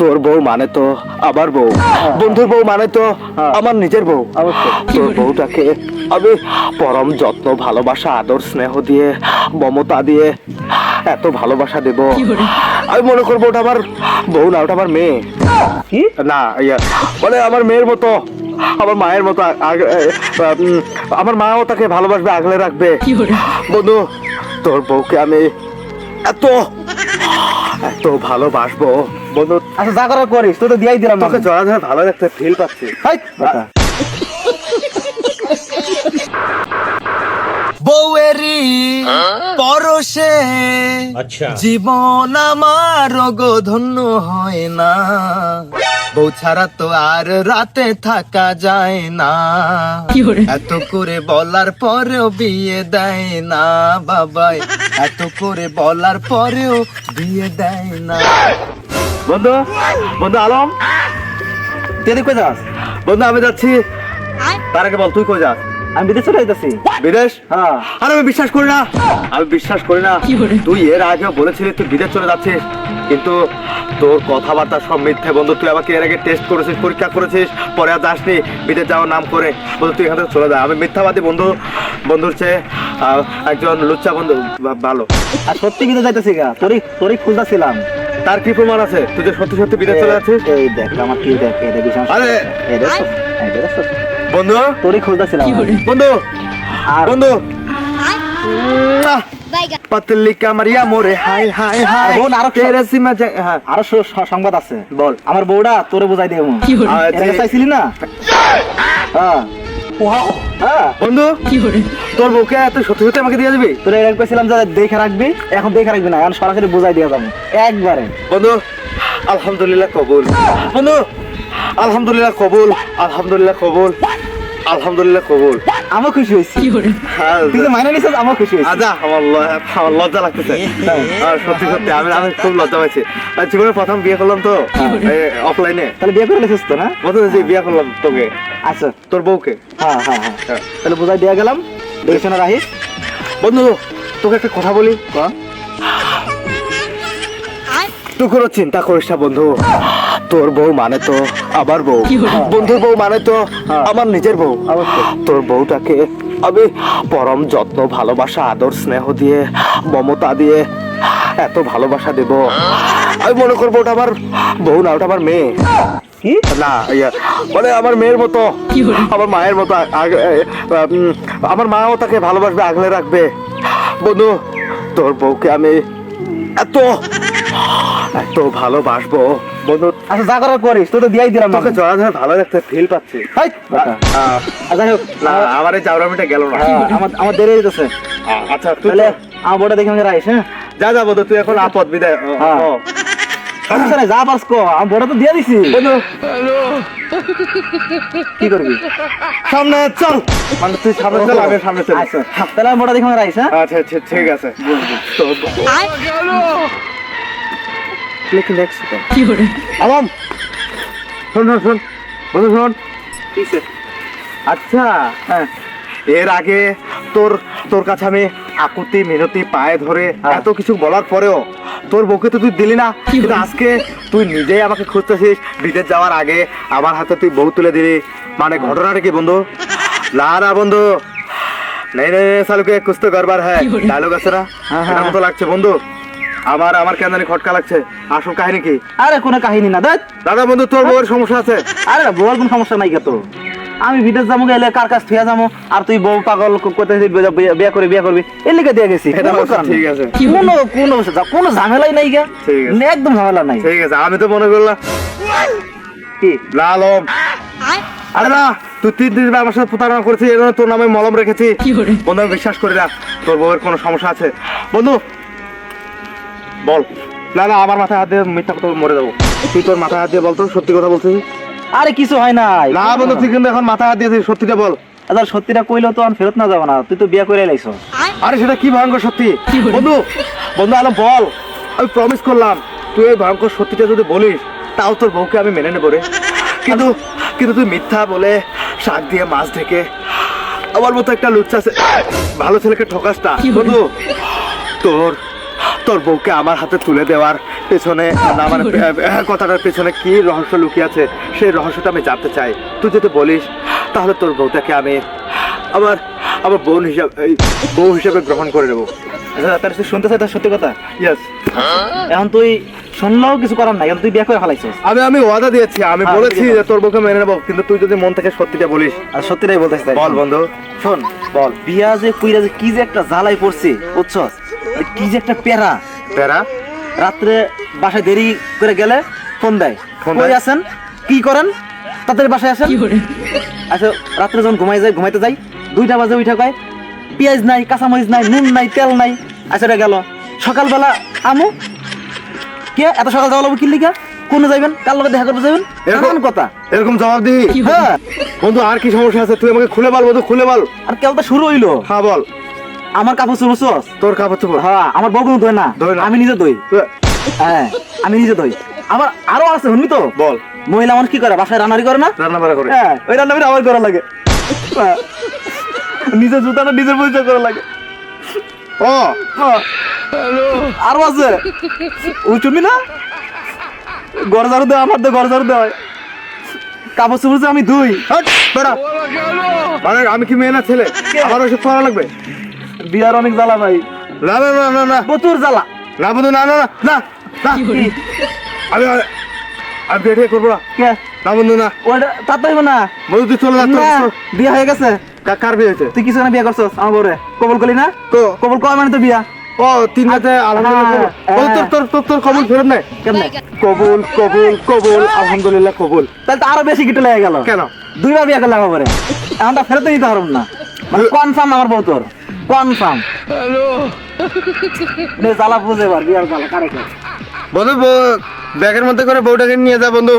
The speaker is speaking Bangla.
তোর বউ মানে তো আমার বউ। বন্ধুর বউ মানে তো আমার নিজের বউ। তোর বউটাকে আমি পরম যত্ন ভালোবাসা আদর স্নেহ দিয়ে মমতা দিয়ে এত ভালোবাসা দেব। আমি মনে করব ওটা আমার বউ না ওটা আমার মেয়ে। কি? না ইয়া মানে আমার মেয়ের মতো আমার মায়ের মতো আমার মাও তাকে ভালোবাসবে আগলে রাখবে। বন্ধু তোর বউকে আমি এত এত ভালোবাসবো। বন্ধু। আচ্ছা যা করার করিস তো দিয়াই দিলাম তোকে জড়া ধরে ভালো একটা ফিল পাচ্ছি। বউয়েরই পরশে জীবন আমার ধন্য হয় না। বউ ছাড়া তো আর রাতে থাকা যায় না। এত করে বলার পরেও বিয়ে দেয় না বাবাই। এত করে বলার পরেও বিয়ে দেয় না। বন্ধু বন্ধু আলম তুই কই যাস? বন্ধু আমি যাচ্ছি। তার আগে বল তুই কই যাস? আমি বিদেশ চলে যাইতেছি। বিদেশ? হ্যাঁ। আরে আমি বিশ্বাস করি না। আমি বিশ্বাস করি না। তুই এর আগেও বলেছিলি তুই বিদেশ চলে যাচ্ছিস। কিন্তু তোর কথাবার্তা সব মিথ্যে। বন্ধু তুই আমাকে এর আগে টেস্ট করেছিস পরীক্ষা করেছিস পরে আর যাসনি। বিদেশ যাওয়ার নাম করে। বন্ধু তুই এখান থেকে চলে যা। আমি মিথ্যাবাদী বন্ধু। বন্ধুর চেয়ে একজন লুচ্চা বন্ধু। ভালো। আর সত্যি বিদেশ যাইতেছি গা। তোরই তোরই খুঁজতেছিলাম। তার কি প্রমাণ আছে? তুই যে সত্যি সত্যি বিদেশ চলে যাচ্ছিস এই দেখ আমার কি দেখ এই দেখ আরে! বন্ধু? তোরই খুঁজতেছিলাম বন্ধু? আর বন্ধু? পাতলি কামারিয়া মোরে হাই হাই হাই বোন, আরও কি- তেরে হ্যাঁ। আরও সংবাদ আছে। বল। আমার বউটা তোরে বুঝাই দেবো। আগে চাইছিলি না? হ্যাঁ। হ্যাঁ। বন্ধু তোর বউকে এত সত্যি সত্যি আমাকে দিয়ে দিবি? তোর এরকম আগে কইছিলাম যে দেখে রাখবি এখন দেখে রাখবি না এখন সরাসরি বুঝাই দিয়ে যাব। একবারে। বন্ধু আলহামদুলিল্লাহ কবুল। বন্ধু আলহামদুলিল্লাহ কবুল আলহামদুলিল্লাহ কবুল আলহামদুলিল্লাহ কবুল। আমার খুশি হয়েছি। হ্যাঁ, তুই মাইনে নিছিস আমার খুশি হয়েছি আজা আমার আমার লজ্জা লাগতেছে। আর সত্যি সত্যি আমি আমি খুব লজ্জা পাইছি। আর জীবনে প্রথম বিয়ে করলাম তো অফলাইনে তাহলে বিয়ে করে তো না? যে বিয়ে করলাম তোকে আচ্ছা। তোর বউকে। হ্যাঁ হ্যাঁ হ্যাঁ। হ্যাঁ। তাহলে বুঝাই দিয়ে গেলাম। দেখে শোনা রাহিস? বন্ধু তোকে একটা কথা বলি। তুই কোনো চিন্তা করিস না বন্ধু। তোর বউ মানে তো আমার বউ। বন্ধুর বউ মানে তো আমার নিজের বউ। তোর বউটাকে আমি পরম যত্ন ভালোবাসা আদর স্নেহ দিয়ে মমতা দিয়ে এত ভালোবাসা দেব। আমি মনে করব ওটা আমার বউ না ওটা আমার মেয়ে। কি? না ইয়া মানে আমার মেয়ের মতো আমার মায়ের মতো আমার মাও তাকে ভালোবাসবে আগলে রাখবে। বন্ধু তোর বউকে আমি এত এত ভালোবাসবো। বন্ধু আচ্ছা যা করার করিস তুই তো দিয়াই দিলাম তোকে জড়া ধরে ভালো একটা ফিল পাচ্ছি। হাই, হোক না আমার এই চাউরামিটা গেল না। হ্যাঁ, আমার আমার দেরি হইতেছে আচ্ছা তুই তাহলে আমার বউটা দেখে আমাকে রাখিস হ্যাঁ? যা যা বন্ধু তুই এখন আপদ বিদায় হ্যাঁ। নাই যা পারস কো আমার বউটা তো দিয়ে দিছি। কি করবি? সামনে চল। মানে তুই সামনে চল আমি সামনে চল। আচ্ছা। তাহলে আমার বউটা দেখে আমাকে রাখিস হ্যাঁ? আচ্ছা আচ্ছা ঠিক আছে। লেকিন এক সেকেন্ড আলম শোন শোন শোন। বন্ধু শোন। কিসে? আচ্ছা হ্যাঁ। এর আগে তোর তোর কাছে আমি আকুতি মিনতি পায়ে ধরে হ্যাঁ। এত কিছু বলার পরেও তোর বউকে তো তুই দিলি না। কিন্তু আজকে তুই নিজেই আমাকে খুঁজতেছিস। বিদেশ যাওয়ার আগে আমার হাতে তুই বউ তুলে দিলি। মানে ঘটনাটা কি বন্ধু? না না বন্ধু। নেই নেই সালুকে কুছ তো গড়বার হ্যাঁ ডায়লগ আছে না? হ্যাঁ, হ্যাঁ, এটার মতো লাগছে বন্ধু। আমার আমার কেন জানি খটকা লাগছে। আসল কাহিনী কি? আরে কোনো কাহিনী না। দেখ। দাদা বন্ধু তোর বউয়ের সমস্যা আছে। আরে বউর কোনো সমস্যা নাই তো আমি বিদেশ যাব গেলে কার কাছ থুয়া যাব? আর তুই বউ পাগল করতে বিয়ে করবি বিয়ে করবি? এর লিখে দিয়ে গেছি কোনো। কোনো কোনো ঝামেলাই নাই গা। একদম ঝামেলা নাই। ঠিক আছে আমি তো মনে করলাম। কি? লালম আরে না তুই তিন দিন আমার সাথে প্রতারণা করেছিস জন্য তোর নামে মলম রেখেছি। বন্ধু আমি বিশ্বাস করি না তোর বউয়ের কোনো সমস্যা আছে। বন্ধু বল। না না আমার মাথায় হাত দিয়ে মিথ্যা কথা মরে যাব। তুই তোর মাথায় হাত দিয়ে বল তো সত্যি কথা বলছিস আরে কিছু হয় নাই। না বন্ধু তুই কিন্তু এখন মাথায় হাত দিয়েছিস সত্যিটা বল। আচ্ছা সত্যিটা কইলেও তো আর ফেরত না যাব না। তুই তো বিয়ে করে লাইছ। আরে সেটা কি ভয়ঙ্কর সত্যি? বন্ধু বন্ধু আলো বল। আমি প্রমিস করলাম তুই এই ভয়ঙ্কর সত্যিটা যদি বলিস তাও তোর বউকে আমি মেনে নেব রে। কিন্তু কিন্তু তুই মিথ্যা বলে শাক দিয়ে মাছ ঢেকে আমার মতো একটা লুচ্চা ছে- ভালো ছেলেকে ঠকাস না। বন্ধু তোর তোর বউকে আমার হাতে তুলে দেওয়ার পেছনে না মানে কথাটার পেছনে কি রহস্য লুকিয়ে আছে সেই রহস্যটা আমি জানতে চাই। তুই যদি বলিস তাহলে তোর বউটাকে আমি আমার আমার বোন হিসাবে বউ হিসাবে গ্রহণ করে নেব। আচ্ছা তার তুই শুনতে চাই তার সত্যি কথা? ইয়েস এখন তুই শুনলেও কিছু করার নাই এখন তুই বিয়ে করে ফেলাইছিস। আমি আমি ওয়াদা দিয়েছি আমি হ্যাঁ, বলেছি যে তোর বউকে মেনে নেব কিন্তু তুই যদি মন থেকে সত্যিটা বলিস। আর সত্যিটাই বলতে বল বন্ধু। শোন বল। বিয়া যে কুইরা যে কি যে একটা জ্বালাই পড়ছে বুঝছস? কি যে একটা পেরা প্যারা? রাত্রে বাসায় দেরি করে গেলে ফোন দেয়। ফোন? আছেন? কি করেন? তাদের বাসায় আসেন আচ্ছা রাত্রে যখন ঘুমাই যায় ঘুমাইতে যাই দুইটা বাজে উঠে কয় পেঁয়াজ নাই কাঁচামরিচ নাই নুন নাই তেল নাই। আচ্ছা এটা গেল। সকালবেলা আমু কে? এত সকাল যাওয়া লাগবে কি লিখা কোন যাইবেন? কার লগে দেখা করতে যাবেন এরকম- এরকম কথা। এরকম জবাব দিই হ্যাঁ বন্ধু আর কি সমস্যা আছে? তুই আমাকে খুলে বল বন্ধু খুলে বল। আর কেউ তো শুরু হইল। হ্যাঁ বল। আমার কাপড় চুপড় চস তোর কাপড় চোপড়? হ্যাঁ আমার বউ কোনো ধোয় না। ধোয় না? আমি নিজে ধুই হ্যাঁ আমি নিজে ধুই আবার আরও আছে শুনবি তো? বল। মহিলা মানুষ কি করে? বাসায় রান্নারি করে না? রান্না বাড়া করে। হ্যাঁ ওই রান্নাবাড়ি আমার করা লাগে। হ্যাঁ। নিজের জুতাটা নিজের পরিচয় করা লাগে। ও হ্যাঁ। আরও আছে। ওই শুনবি না? গড় ঝাড়ু দেওয়া আমার গড় ঝাড়ু দেওয়া কাপড় চোপড় আমি ধুই। বেড়া। মানে আমি কি মেয়ে না ছেলে? আমার ওসব করা লাগবে? বিয়ার অনেক জ্বালা ভাই। না না না না না। প্রচুর জ্বালা। না বন্ধু না না না না না। আমি বিয়ে করব না। কে? না বন্ধু না। ওটা তো না। বন্ধু তুই চলে বিয়া হয়ে গেছে। কার বিয়ে হয়েছে? তুই কিছু না বিয়া করছস আমার বউরে। কবল করলি না? কবল কয় মানে তো বিয়া। ও তিন রাতে আলহামদুলিল্লাহ হ্যাঁ, তোর তোর তোর তোর কবুল ফেরত নাই? কেমনে? কবুল কবুল কবুল আলহামদুলিল্লাহ কবুল। তাহলে তো আরও বেশি কিটে লেগে গেল। কেন? দুইবার বিয়া করলাম আমার এখন তো ফেরত নিতে পারব না। মানে কনফার্ম আমার বউ তোর। কনফার্ম হ্যালো জ্বালা বুঝে পারবি বিয়ার জ্বালা কারে কে বন্ধু ব্যাগের মধ্যে করে বউটাকে নিয়ে যা বন্ধু।